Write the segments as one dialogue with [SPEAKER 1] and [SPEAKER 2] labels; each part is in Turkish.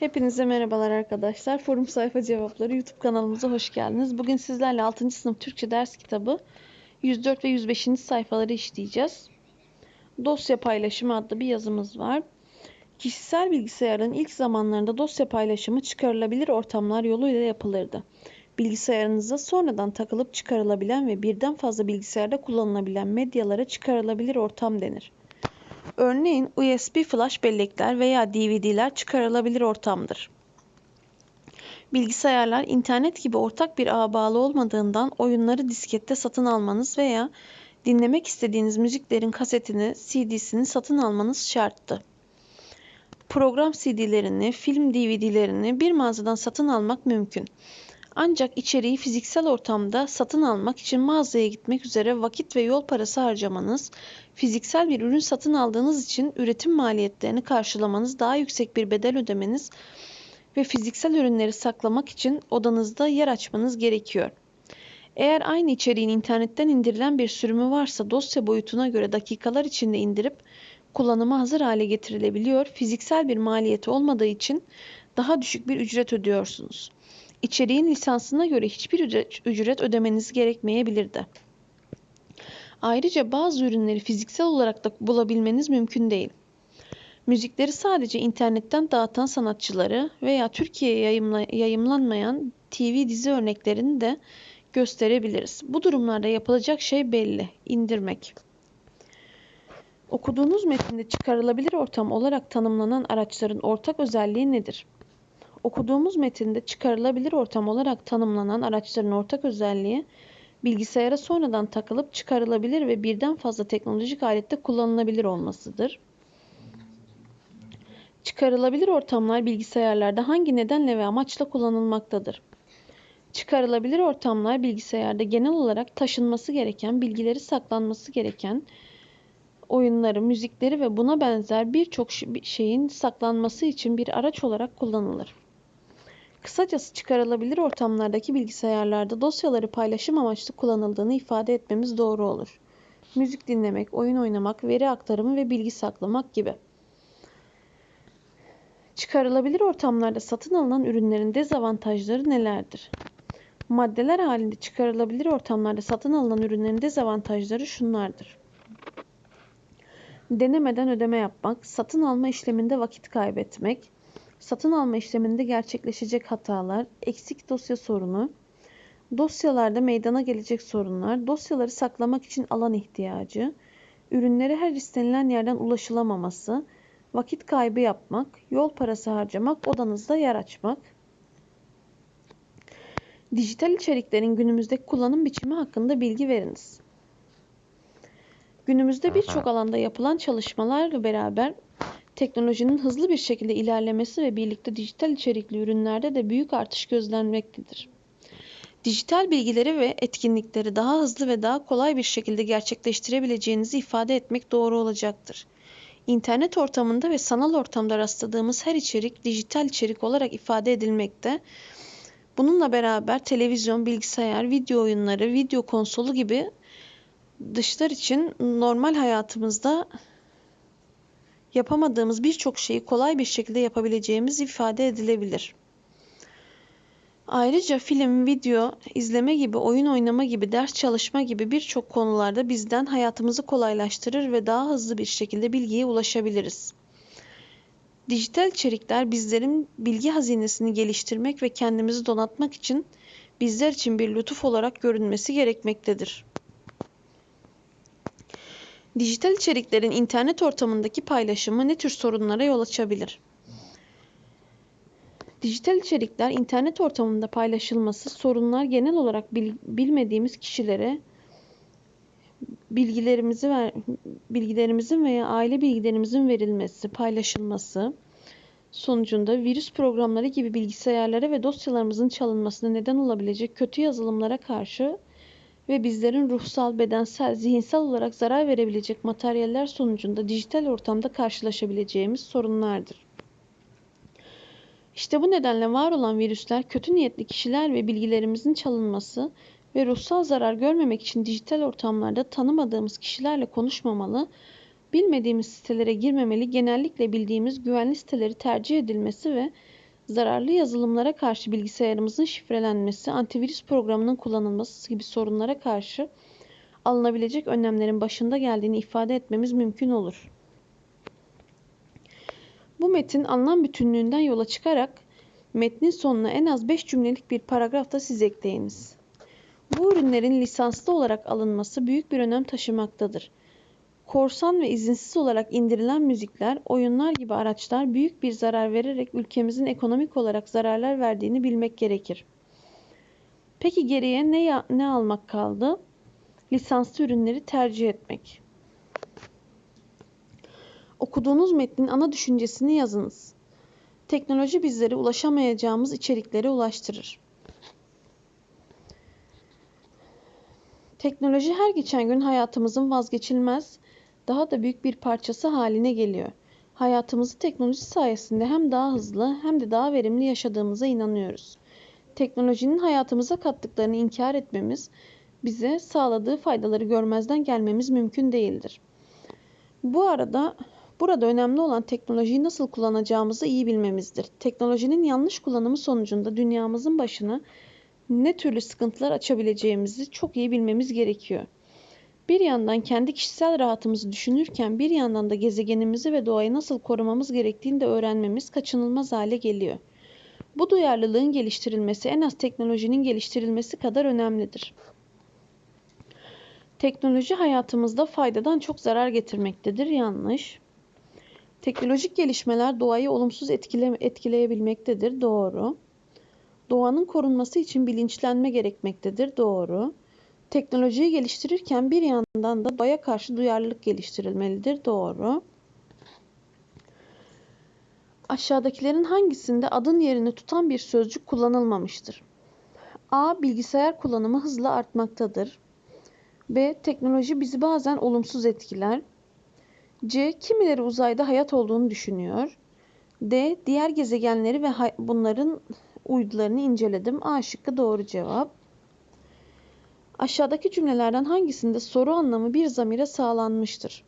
[SPEAKER 1] Hepinize merhabalar arkadaşlar. Forum Sayfa Cevapları YouTube kanalımıza hoş geldiniz. Bugün sizlerle 6. sınıf Türkçe ders kitabı 104 ve 105. sayfaları işleyeceğiz. Dosya paylaşımı adlı bir yazımız var. Kişisel bilgisayarın ilk zamanlarında dosya paylaşımı çıkarılabilir ortamlar yoluyla yapılırdı. Bilgisayarınıza sonradan takılıp çıkarılabilen ve birden fazla bilgisayarda kullanılabilen medyalara çıkarılabilir ortam denir. Örneğin USB flash bellekler veya DVD'ler çıkarılabilir ortamdır. Bilgisayarlar internet gibi ortak bir ağa bağlı olmadığından oyunları diskette satın almanız veya dinlemek istediğiniz müziklerin kasetini, CD'sini satın almanız şarttı. Program CD'lerini, film DVD'lerini bir mağazadan satın almak mümkün. Ancak içeriği fiziksel ortamda satın almak için mağazaya gitmek üzere vakit ve yol parası harcamanız, fiziksel bir ürün satın aldığınız için üretim maliyetlerini karşılamanız, daha yüksek bir bedel ödemeniz ve fiziksel ürünleri saklamak için odanızda yer açmanız gerekiyor. Eğer aynı içeriğin internetten indirilen bir sürümü varsa dosya boyutuna göre dakikalar içinde indirip kullanıma hazır hale getirilebiliyor. Fiziksel bir maliyeti olmadığı için daha düşük bir ücret ödüyorsunuz içeriğin lisansına göre hiçbir ücret, ödemeniz gerekmeyebilirdi. Ayrıca bazı ürünleri fiziksel olarak da bulabilmeniz mümkün değil. Müzikleri sadece internetten dağıtan sanatçıları veya Türkiye'ye yayımla, yayımlanmayan TV dizi örneklerini de gösterebiliriz. Bu durumlarda yapılacak şey belli, indirmek. Okuduğunuz metinde çıkarılabilir ortam olarak tanımlanan araçların ortak özelliği nedir? Okuduğumuz metinde çıkarılabilir ortam olarak tanımlanan araçların ortak özelliği bilgisayara sonradan takılıp çıkarılabilir ve birden fazla teknolojik alette kullanılabilir olmasıdır. Çıkarılabilir ortamlar bilgisayarlarda hangi nedenle ve amaçla kullanılmaktadır? Çıkarılabilir ortamlar bilgisayarda genel olarak taşınması gereken, bilgileri saklanması gereken oyunları, müzikleri ve buna benzer birçok şeyin saklanması için bir araç olarak kullanılır. Kısacası çıkarılabilir ortamlardaki bilgisayarlarda dosyaları paylaşım amaçlı kullanıldığını ifade etmemiz doğru olur. Müzik dinlemek, oyun oynamak, veri aktarımı ve bilgi saklamak gibi. Çıkarılabilir ortamlarda satın alınan ürünlerin dezavantajları nelerdir? Maddeler halinde çıkarılabilir ortamlarda satın alınan ürünlerin dezavantajları şunlardır. Denemeden ödeme yapmak, satın alma işleminde vakit kaybetmek, satın alma işleminde gerçekleşecek hatalar, eksik dosya sorunu, dosyalarda meydana gelecek sorunlar, dosyaları saklamak için alan ihtiyacı, ürünlere her istenilen yerden ulaşılamaması, vakit kaybı yapmak, yol parası harcamak, odanızda yer açmak. Dijital içeriklerin günümüzdeki kullanım biçimi hakkında bilgi veriniz. Günümüzde birçok alanda yapılan çalışmalarla beraber teknolojinin hızlı bir şekilde ilerlemesi ve birlikte dijital içerikli ürünlerde de büyük artış gözlenmektedir. Dijital bilgileri ve etkinlikleri daha hızlı ve daha kolay bir şekilde gerçekleştirebileceğinizi ifade etmek doğru olacaktır. İnternet ortamında ve sanal ortamda rastladığımız her içerik dijital içerik olarak ifade edilmekte. Bununla beraber televizyon, bilgisayar, video oyunları, video konsolu gibi dışlar için normal hayatımızda yapamadığımız birçok şeyi kolay bir şekilde yapabileceğimiz ifade edilebilir. Ayrıca film, video, izleme gibi, oyun oynama gibi, ders çalışma gibi birçok konularda bizden hayatımızı kolaylaştırır ve daha hızlı bir şekilde bilgiye ulaşabiliriz. Dijital içerikler bizlerin bilgi hazinesini geliştirmek ve kendimizi donatmak için bizler için bir lütuf olarak görünmesi gerekmektedir. Dijital içeriklerin internet ortamındaki paylaşımı ne tür sorunlara yol açabilir? Dijital içerikler internet ortamında paylaşılması sorunlar genel olarak bil, bilmediğimiz kişilere bilgilerimizi ver, bilgilerimizin veya aile bilgilerimizin verilmesi, paylaşılması sonucunda virüs programları gibi bilgisayarlara ve dosyalarımızın çalınmasına neden olabilecek kötü yazılımlara karşı ve bizlerin ruhsal, bedensel, zihinsel olarak zarar verebilecek materyaller sonucunda dijital ortamda karşılaşabileceğimiz sorunlardır. İşte bu nedenle var olan virüsler kötü niyetli kişiler ve bilgilerimizin çalınması ve ruhsal zarar görmemek için dijital ortamlarda tanımadığımız kişilerle konuşmamalı, bilmediğimiz sitelere girmemeli, genellikle bildiğimiz güvenli siteleri tercih edilmesi ve Zararlı yazılımlara karşı bilgisayarımızın şifrelenmesi, antivirüs programının kullanılması gibi sorunlara karşı alınabilecek önlemlerin başında geldiğini ifade etmemiz mümkün olur. Bu metin anlam bütünlüğünden yola çıkarak metnin sonuna en az 5 cümlelik bir paragraf da siz ekleyiniz. Bu ürünlerin lisanslı olarak alınması büyük bir önem taşımaktadır. Korsan ve izinsiz olarak indirilen müzikler, oyunlar gibi araçlar büyük bir zarar vererek ülkemizin ekonomik olarak zararlar verdiğini bilmek gerekir. Peki geriye ne, ne almak kaldı? Lisanslı ürünleri tercih etmek. Okuduğunuz metnin ana düşüncesini yazınız. Teknoloji bizlere ulaşamayacağımız içeriklere ulaştırır. Teknoloji her geçen gün hayatımızın vazgeçilmez, daha da büyük bir parçası haline geliyor. Hayatımızı teknoloji sayesinde hem daha hızlı hem de daha verimli yaşadığımıza inanıyoruz. Teknolojinin hayatımıza kattıklarını inkar etmemiz, bize sağladığı faydaları görmezden gelmemiz mümkün değildir. Bu arada burada önemli olan teknolojiyi nasıl kullanacağımızı iyi bilmemizdir. Teknolojinin yanlış kullanımı sonucunda dünyamızın başına ne türlü sıkıntılar açabileceğimizi çok iyi bilmemiz gerekiyor. Bir yandan kendi kişisel rahatımızı düşünürken bir yandan da gezegenimizi ve doğayı nasıl korumamız gerektiğini de öğrenmemiz kaçınılmaz hale geliyor. Bu duyarlılığın geliştirilmesi en az teknolojinin geliştirilmesi kadar önemlidir. Teknoloji hayatımızda faydadan çok zarar getirmektedir. Yanlış. Teknolojik gelişmeler doğayı olumsuz etkile, etkileyebilmektedir. Doğru. Doğanın korunması için bilinçlenme gerekmektedir. Doğru. Teknolojiyi geliştirirken bir yandan da doğaya karşı duyarlılık geliştirilmelidir. Doğru. Aşağıdakilerin hangisinde adın yerini tutan bir sözcük kullanılmamıştır? A. Bilgisayar kullanımı hızla artmaktadır. B. Teknoloji bizi bazen olumsuz etkiler. C. Kimileri uzayda hayat olduğunu düşünüyor. D. Diğer gezegenleri ve bunların uydularını inceledim. A şıkkı doğru cevap. Aşağıdaki cümlelerden hangisinde soru anlamı bir zamire sağlanmıştır?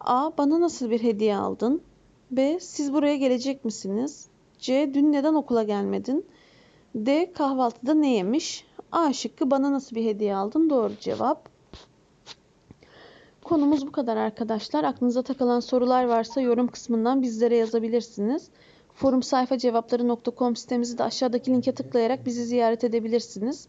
[SPEAKER 1] A. Bana nasıl bir hediye aldın? B. Siz buraya gelecek misiniz? C. Dün neden okula gelmedin? D. Kahvaltıda ne yemiş? A şıkkı bana nasıl bir hediye aldın? Doğru cevap. Konumuz bu kadar arkadaşlar. Aklınıza takılan sorular varsa yorum kısmından bizlere yazabilirsiniz. Forum sayfa cevapları.com sitemizi de aşağıdaki linke tıklayarak bizi ziyaret edebilirsiniz.